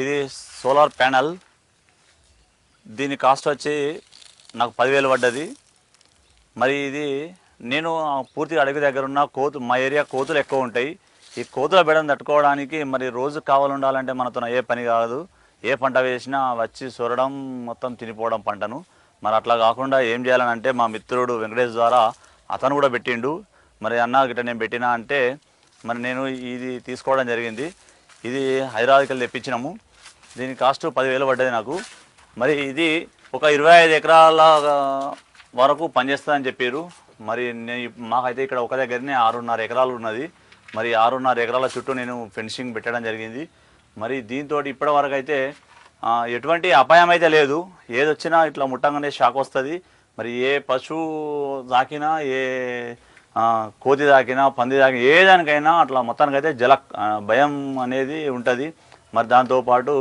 ఇది solar panel. దీని cost వచ్చి నాకు పదివేలు పడ్డది. మరి ఇది నేను పూర్తిగా అడవి దగ్గర ఉన్న కోతు మా ఏరియా కోతులు ఎక్కువ ఉంటాయి. ఈ కోతుల బెడను తట్టుకోవడానికి మరి రోజు కావాలి ఉండాలంటే మనతో ఏ పని కాదు. ఏ పంట వేసినా వచ్చి సొరడం మొత్తం తినిపోవడం పంటను. మరి అట్లా కాకుండా ఏం చేయాలని అంటే మా మిత్రుడు వెంకటేష్ ద్వారా అతను కూడా పెట్టిండు. మరి అన్న గిట్ట నేను పెట్టినా అంటే మరి నేను ఇది తీసుకోవడం జరిగింది. ఇది హైదరాబాద్కి వెళ్ళి తెప్పించినాము. దీని కాస్ట్ పదివేలు పడ్డది నాకు. మరి ఇది ఒక ఇరవై ఐదు ఎకరాల వరకు పనిచేస్తుందని చెప్పారు. మరి నేను మాకైతే ఇక్కడ ఒక దగ్గరనే ఆరున్నర ఎకరాలు ఉన్నది. మరి ఆరున్నర ఎకరాల చుట్టూ నేను ఫెన్సింగ్ పెట్టడం జరిగింది. మరి దీంతో ఇప్పటి వరకు అయితే ఎటువంటి అపాయం అయితే లేదు. ఏదొచ్చినా ఇట్లా ముట్టంగానే షాక్ వస్తుంది. మరి ఏ పశువు దాకినా ఏ కోతి దాకినా పంది దాకినా ఏ దానికైనా అట్లా మొత్తానికైతే జల భయం అనేది ఉంటుంది. మరి దాంతోపాటు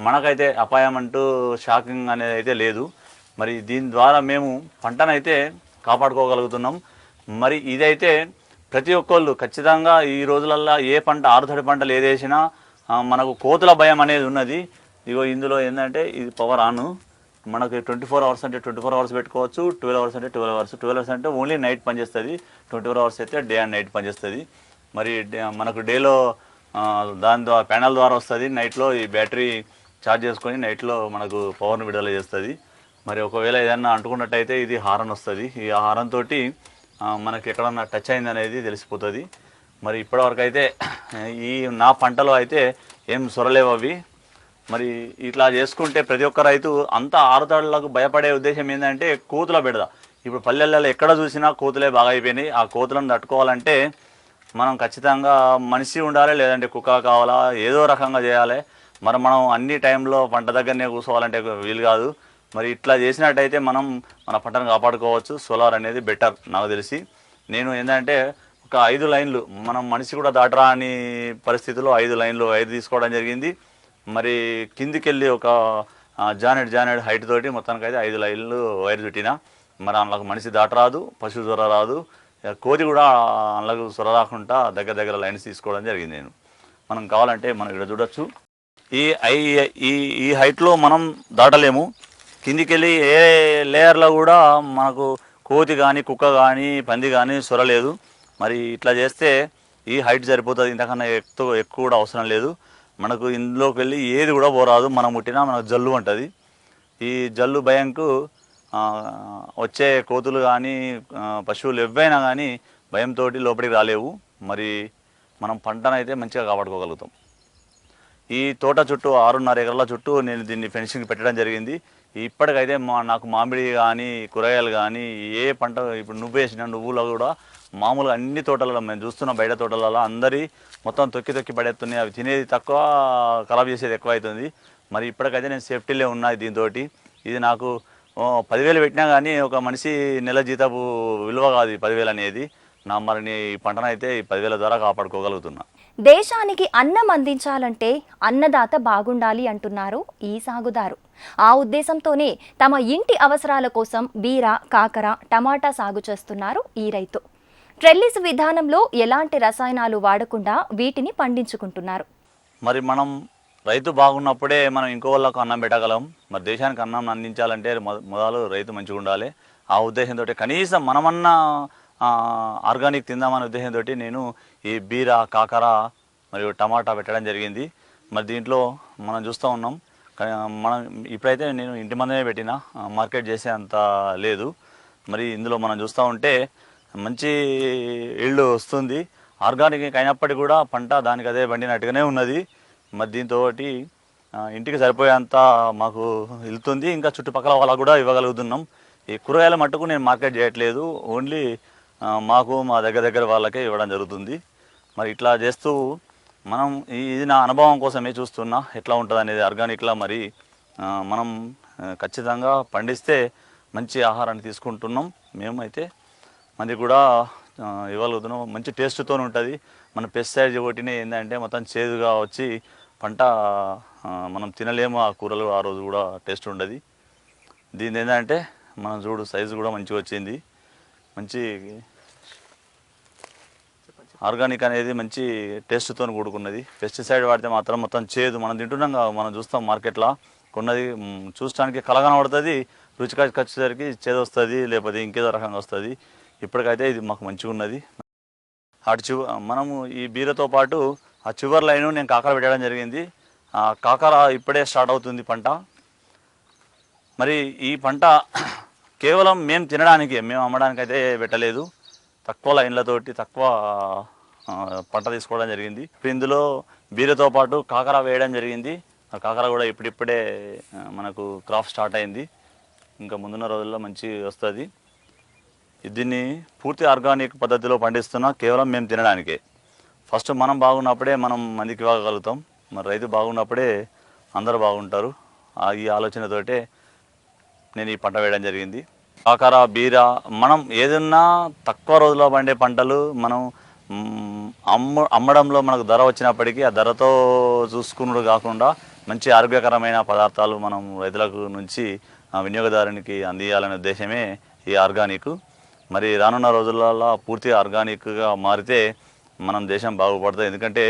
మనకైతే అపాయం అంటూ షాకింగ్ అనేది అయితే లేదు. మరి దీని ద్వారా మేము పంటనైతే కాపాడుకోగలుగుతున్నాం. మరి ఇదైతే ప్రతి ఒక్కళ్ళు ఖచ్చితంగా ఈ రోజులల్లో ఏ పంట ఆరుతడి పంటలు ఏది వేసినా మనకు కోతుల భయం అనేది ఉన్నది. ఇగో ఇందులో ఏంటంటే ఇది పవర్ ఆన్. మనకి ట్వంటీ ఫోర్ అవర్స్ అంటే ట్వంటీ ఫోర్ అవర్స్ పెట్టుకోవచ్చు ట్వెల్వ్ అవర్స్ అంటే ట్వెల్వ్ అవర్స్. ట్వెల్వ్ అవర్స్ అంటే ఓన్లీ నైట్ పనిచేస్తుంది. ట్వంటీ ఫోర్ అవర్స్ అయితే డే అండ్ నైట్ పనిచేస్తుంది. మరి డే- మనకు డేలో దాని ద్వారా ప్యానల్ ద్వారా వస్తుంది. నైట్లో ఈ బ్యాటరీ ఛార్జ్ చేసుకొని నైట్లో మనకు పవర్ని విడుదల చేస్తుంది. మరి ఒకవేళ ఏదైనా అంటుకున్నట్టయితే ఇది హారన్ వస్తుంది. ఈ హారన్ తోటి మనకి ఎక్కడన్నా టచ్ అయింది అనేది తెలిసిపోతుంది. మరి ఇప్పటివరకు అయితే ఈ నా పంటలో అయితే ఏం సొరలేవు అవి. మరి ఇట్లా చేసుకుంటే ప్రతి ఒక్క రైతు అంత ఆరుతడులకు భయపడే ఉద్దేశం ఏంటంటే కోతుల బిడద. ఇప్పుడు పల్లెలలో ఎక్కడ చూసినా కోతులే బాగా అయిపోయినాయి. ఆ కోతులను తట్టుకోవాలంటే మనం ఖచ్చితంగా మనిషి ఉండాలి లేదంటే కుక్క కావాలా ఏదో రకంగా చేయాలి. మరి మనం అన్ని టైంలో పంట దగ్గరనే కూర్చోవాలంటే వీలు కాదు. మరి ఇట్లా చేసినట్టయితే మనం మన పంటను కాపాడుకోవచ్చు. సోలార్ అనేది బెటర్ నాకు తెలిసి. నేను ఏంటంటే ఒక ఐదు లైన్లు మనం మనిషి కూడా దాటరా అని పరిస్థితిలో ఐదు లైన్లు ఐదు తీసుకోవడం జరిగింది. మరి కిందికి వెళ్ళి ఒక జానెడ్ జానెడ్ హైట్ తోటి మొత్తానికి అయితే ఐదు లైన్లు వైర్ చుట్టిన. మరి అందులోకి మనిషి దాటరాదు పశువు జ్వర రాదు. కోతి కూడా అందులోకి సొర రాకుండా దగ్గర దగ్గర లైన్స్ తీసుకోవడం జరిగింది నేను. మనం కావాలంటే మనం ఇక్కడ చూడొచ్చు. ఈ ఐ ఈ ఈ హైట్లో మనం దాటలేము. కిందికి వెళ్ళి ఏ లేయర్లో కూడా మనకు కోతి కానీ కుక్క కానీ పంది కానీ సొరలేదు. మరి ఇట్లా చేస్తే ఈ హైట్ సరిపోతుంది. ఇంతకన్నా ఎక్కువ ఎక్కువ కూడా అవసరం లేదు. మనకు ఇందులోకి వెళ్ళి ఏది కూడా పోరాదు. మనం ముట్టినా మనకు జల్లు ఉంటుంది. ఈ జల్లు భయంకు వచ్చే కోతులు కానీ పశువులు ఎవైనా కానీ భయంతో లోపలికి రాలేవు. మరి మనం పంటనైతే మంచిగా కాపాడుకోగలుగుతాం. ఈ తోట చుట్టూ ఆరున్నర ఎకరాల చుట్టూ నేను దీన్ని ఫెన్సింగ్ పెట్టడం జరిగింది. ఇప్పటికైతే మా నాకు మామిడి కానీ కూరగాయలు కానీ ఏ పంట ఇప్పుడు నువ్వు వేసిన నువ్వులో కూడా మామూలుగా అన్ని తోటలలో మేము చూస్తున్న బయట తోటలలో అందరి మొత్తం తొక్కి తొక్కి పడేస్తున్నాయి. అవి తినేది తక్కువ ఖరాబ్ చేసేది ఎక్కువ అవుతుంది మరి ఇప్పటికైతే నేను సేఫ్టీలే ఉన్నాయి దీంతో ఇది నాకు పదివేలు పెట్టినా కానీ ఒక మనిషి నెల జీతపు విలువ కాదు పదివేలు అనేది. నా మరి నీ ఈ పంటనైతే ఈ పదివేల ద్వారా కాపాడుకోగలుగుతున్నా. దేశానికి అన్నం అందించాలంటే అన్నదాత బాగుండాలి అంటున్నారు ఈ సాగుదారు. ఆ ఉద్దేశంతోనే తమ ఇంటి అవసరాల కోసం బీర కాకర టమాటా సాగు చేస్తున్నారు ఈ రైతు. ట్రెల్లిస్ విధానంలో ఎలాంటి రసాయనాలు వాడకుండా వీటిని పండించుకుంటున్నారు. మరి మనం రైతు బాగున్నప్పుడే మనం ఇంకో వాళ్ళకు అన్నం పెట్టగలం. మరి దేశానికి అన్నం అందించాలంటే మొద- మొదలు రైతు మంచిగా ఉండాలి ఆ ఉద్దేశంతో కనీసం మనమన్నా ఆర్గానిక్ తిందామనే ఉద్దేశంతో నేను ఈ బీర కాకర మరియు టమాటా పెట్టడం జరిగింది. మరి దీంట్లో మనం చూస్తూ ఉన్నాం. కానీ మనం ఇప్పుడైతే నేను ఇంటి మందనే పెట్టిన మార్కెట్ చేసే అంత లేదు. మరి ఇందులో మనం చూస్తూ ఉంటే మంచి ఇల్లు వస్తుంది. ఆర్గానిక్ అయినప్పటికీ కూడా పంట దానికి అదే పండినట్టుగానే ఉన్నది. మరి దీంతో ఇంటికి సరిపోయేంత మాకు వెళ్తుంది. ఇంకా చుట్టుపక్కల వాళ్ళకు కూడా ఇవ్వగలుగుతున్నాం. ఈ కూరగాయల మట్టుకు నేను మార్కెట్ చేయట్లేదు. ఓన్లీ మాకు మా దగ్గర దగ్గర వాళ్ళకే ఇవ్వడం జరుగుతుంది. మరి ఇట్లా చేస్తూ మనం ఇది నా అనుభవం కోసమే చూస్తున్నా ఎట్లా ఉంటుంది అనేది ఆర్గానిక్లో మరి మనం ఖచ్చితంగా పండిస్తే మంచి ఆహారాన్ని తీసుకుంటున్నాం. మేమైతే మంది కూడా ఇవ్వగలుగుతున్నాం మంచి టేస్ట్తో ఉంటుంది. మన పెస్టిసైడ్స్ కొట్టిన ఏంటంటే మొత్తం చేదుగా వచ్చి పంట మనం తినలేము ఆ కూరలు ఆ రోజు కూడా టేస్ట్ ఉండదు. దీని ఏంటంటే మనం చూడు సైజు కూడా మంచిగా వచ్చింది. మంచి ఆర్గానిక్ అనేది మంచి టేస్ట్తో కూడుకున్నది. పెస్టిసైడ్ వాడితే మాత్రం మొత్తం చేదు. మనం తింటున్నాం కదా, మనం చూస్తాం మార్కెట్లో. కొన్నది మ్, చూడటానికి కలగనబడుతుంది రుచికి వచ్చేసరికి చేదు వస్తుంది లేకపోతే ఇంకేదో రకంగా వస్తుంది. ఇప్పటికైతే ఇది మాకు మంచిగా ఉన్నది అటు చివ మనము ఈ బీరతో పాటు ఆ చివరి లైను నేను కాకర పెట్టడం జరిగింది. ఆ కాకర ఇప్పుడే స్టార్ట్ అవుతుంది పంట. మరి ఈ పంట కేవలం మేము తినడానికి మేము అమ్మడానికి అయితే పెట్టలేదు. తక్కువ లైన్లతోటి తక్కువ పంట తీసుకోవడం జరిగింది. ఇప్పుడు ఇందులో బీరతో పాటు కాకర వేయడం జరిగింది. కాకర కూడా ఇప్పుడిప్పుడే మనకు క్రాప్ స్టార్ట్ అయింది. ఇంకా ముందున్న రోజుల్లో మంచి వస్తుంది. దీన్ని పూర్తి ఆర్గానిక్ పద్ధతిలో పండిస్తున్నా కేవలం మేము తినడానికే. ఫస్ట్ మనం బాగున్నప్పుడే మనం మందికి ఇవ్వగలుగుతాం. మరి రైతు బాగున్నప్పుడే అందరూ బాగుంటారు. ఆ ఈ ఆలోచనతోటే నేను ఈ పంట వేయడం జరిగింది. కాకర బీర మనం ఏదన్నా తక్కువ రోజుల్లో పండే పంటలు మనం అమ్ము అమ్మడంలో మనకు ధర వచ్చినప్పటికీ ఆ ధరతో చూసుకున్నడు కాకుండా మంచి ఆరోగ్యకరమైన పదార్థాలు మనం రైతులకు నుంచి వినియోగదారునికి అందియాలనే ఉద్దేశమే ఈ ఆర్గానిక్. మరి రానున్న రోజులలో పూర్తి ఆర్గానిక్గా మారితే మనం దేశం బాగుపడుతుంది ఎందుకంటే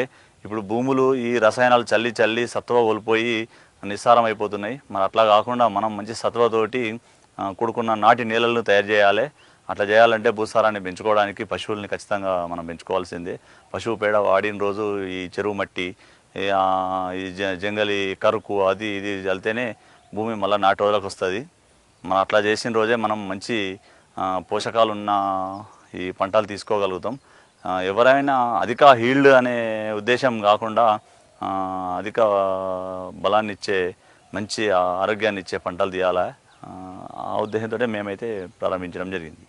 ఇప్పుడు భూములు ఈ రసాయనాలు చల్లి చల్లి సత్వ కోల్పోయి నిస్సారం అయిపోతున్నాయి మరి అట్లా కాకుండా మనం మంచి సత్వతోటి కూడుకున్న నాటి నీళ్ళను తయారు చేయాలి. అట్లా చేయాలంటే భూసారాన్ని పెంచుకోవడానికి పశువుల్ని ఖచ్చితంగా మనం పెంచుకోవాల్సిందే. పశువు పేడ వాడిన రోజు ఈ చెరువు మట్టి ఈ, జ- జంగలి కరుకు అది ఇది చల్లితేనే భూమి మళ్ళీ నాటి రోజులకు వస్తుంది. మనం అట్లా చేసిన రోజే మనం మంచి పోషకాలు ఉన్న ఈ పంటలు తీసుకోగలుగుతాం. ఎవరైనా అధిక హీల్డ్ అనే ఉద్దేశం కాకుండా అధిక బలాన్ని ఇచ్చే మంచి ఆరోగ్యాన్ని ఇచ్చే పంటలు తీయాలా? ఆ, ఉద్దేశంతో మేమైతే ప్రారంభించడం జరిగింది.